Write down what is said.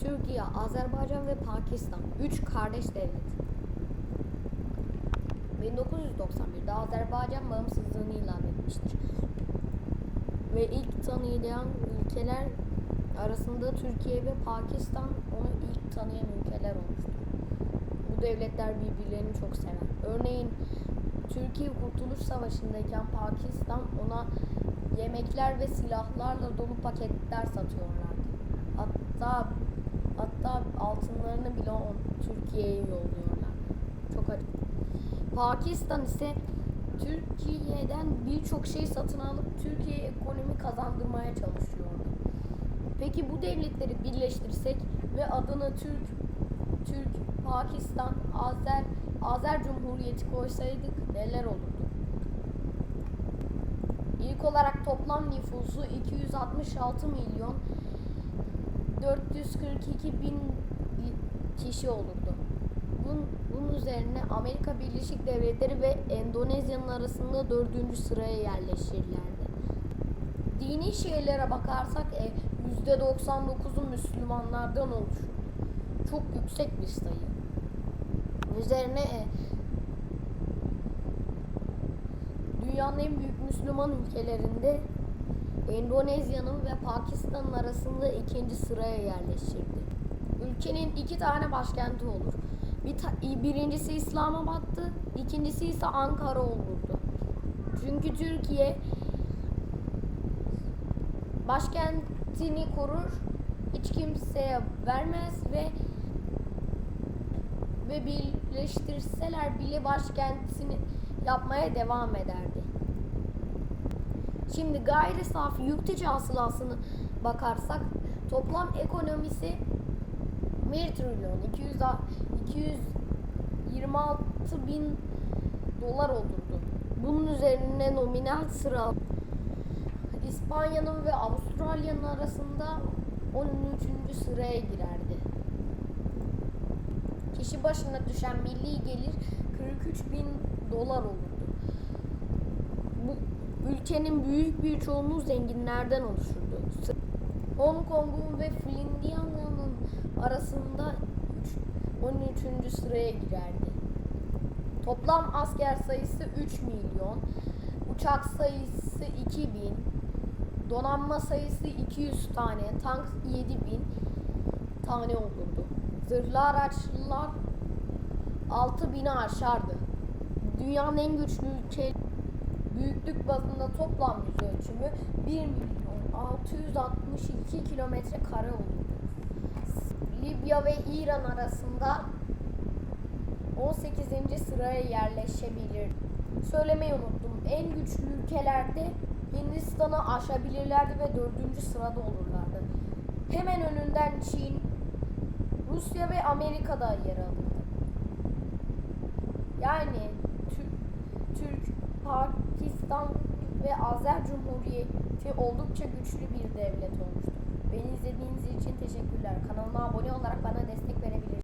Türkiye, Azerbaycan ve Pakistan. Üç kardeş devlet. 1991'de Azerbaycan bağımsızlığını ilan etmiştir. Ve ilk tanıyan ülkeler arasında Türkiye ve Pakistan onu ilk tanıyan ülkeler olmuştur. Bu devletler birbirlerini çok sever. Örneğin Türkiye Kurtuluş Savaşı'ndayken Pakistan ona yemekler ve silahlarla dolu paketler satıyorlardı. Hatta hatta altınlarını bile Türkiye'ye yolluyorlar. Çok acı. Pakistan ise Türkiye'den birçok şey satın alıp Türkiye ekonomi kazandırmaya çalışıyordu. Peki bu devletleri birleştirsek ve adını Türk, Türk, Pakistan, Azer, Azer Cumhuriyeti koysaydık neler olurdu? İlk olarak toplam nüfusu 266 milyon 442 bin kişi olurdu. Bunun, bunun üzerine Amerika Birleşik Devletleri ve Endonezya'nın arasında dördüncü sıraya yerleşirlerdi. Dini şeylere bakarsak e, %99'u Müslümanlardan oluşur. Çok yüksek bir sayı. Üzerine e, dünyanın en büyük Müslüman ülkelerinde Endonezya'nın ve Pakistan'ın arasında ikinci sıraya yerleşirdi. Ülkenin iki tane başkenti olur. Bir ta- birincisi İslamabad'tı, ikincisi ise Ankara olurdu. Çünkü Türkiye başkentini korur, hiç kimseye vermez ve ve birleştirseler bile başkentini yapmaya devam ederdi. Şimdi gayri safi yurt içi hasılasını bakarsak toplam ekonomisi 1 trilyon 200 a- 226 bin dolar olurdu. Bunun üzerine nominal sıra İspanya'nın ve Avustralya'nın arasında 13. sıraya girerdi. Kişi başına düşen milli gelir 43 bin dolar olurdu. Ülkenin büyük bir çoğunluğu zenginlerden oluşurdu. Hong Kong'un ve Finlandiya'nın arasında üç- 13. sıraya girerdi. Toplam asker sayısı 3 milyon, uçak sayısı 2000, donanma sayısı 200 tane, tank 7000 tane olurdu. Zırhlı araçlar 6000'i aşardı. Dünyanın en güçlü ülke büyüklük bazında toplam yüz ölçümü 1 milyon 662 kilometre kare olurdu. Libya ve İran arasında 18. sıraya yerleşebilir. Söylemeyi unuttum. En güçlü ülkelerde Hindistan'ı aşabilirlerdi ve 4. sırada olurlardı. Hemen önünden Çin, Rusya ve Amerika da yer alırdı. Yani Türk, Türk, Pakistan ve Azer Cumhuriyeti oldukça güçlü bir devlet olmuştur. Beni izlediğiniz için teşekkürler. Kanalıma abone olarak bana destek verebilirsiniz.